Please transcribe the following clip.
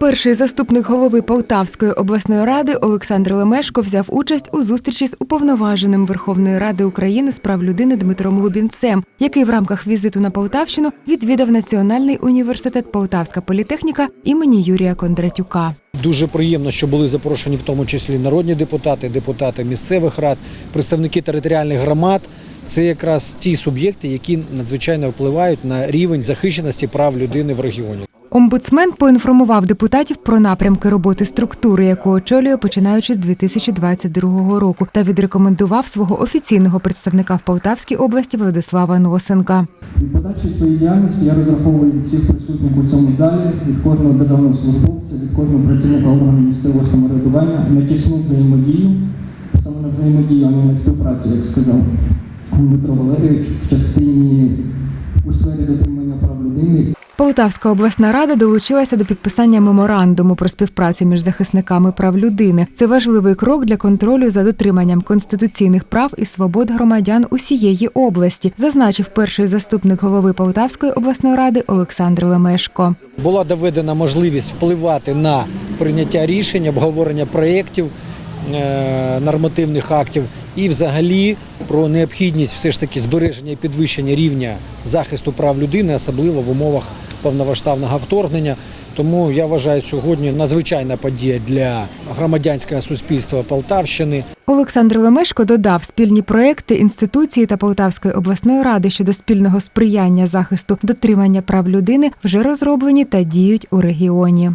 Перший заступник голови Полтавської обласної ради Олександр Лемешко взяв участь у зустрічі з уповноваженим Верховної Ради України з прав людини Дмитром Лубінцем, який в рамках візиту на Полтавщину відвідав Національний університет Полтавська політехніка імені Юрія Кондратюка. Дуже приємно, що були запрошені в тому числі народні депутати, депутати місцевих рад, представники територіальних громад. Це якраз ті суб'єкти, які надзвичайно впливають на рівень захищеності прав людини в регіоні. Омбудсмен поінформував депутатів про напрямки роботи структури, яку очолює починаючи з 2022 року, та відрекомендував свого офіційного представника в Полтавській області Владислава Носенка. Від подальшої своєї діяльності я розраховую від всіх присутніх у цьому залі, від кожного державного службовця, від кожного працівника органу місцевого самоврядування на тісну взаємодію, саме на взаємодію, а не на співпрацю, як сказав Дмитро Валерійович, в частині у сфері дотримання прав людини Полтавська обласна рада долучилася до підписання меморандуму про співпрацю між захисниками прав людини. Це важливий крок для контролю за дотриманням конституційних прав і свобод громадян усієї області, зазначив перший заступник голови Полтавської обласної ради Олександр Лемешко. Була доведена можливість впливати на прийняття рішень, обговорення проєктів, е, нормативних актів і взагалі про необхідність все ж таки збереження і підвищення рівня захисту прав людини, особливо в умовах повномасштабного вторгнення. Тому я вважаю сьогодні надзвичайна подія для громадянського суспільства Полтавщини. Олександр Лемешко додав, спільні проекти інституції та Полтавської обласної ради щодо спільного сприяння захисту дотримання прав людини вже розроблені та діють у регіоні.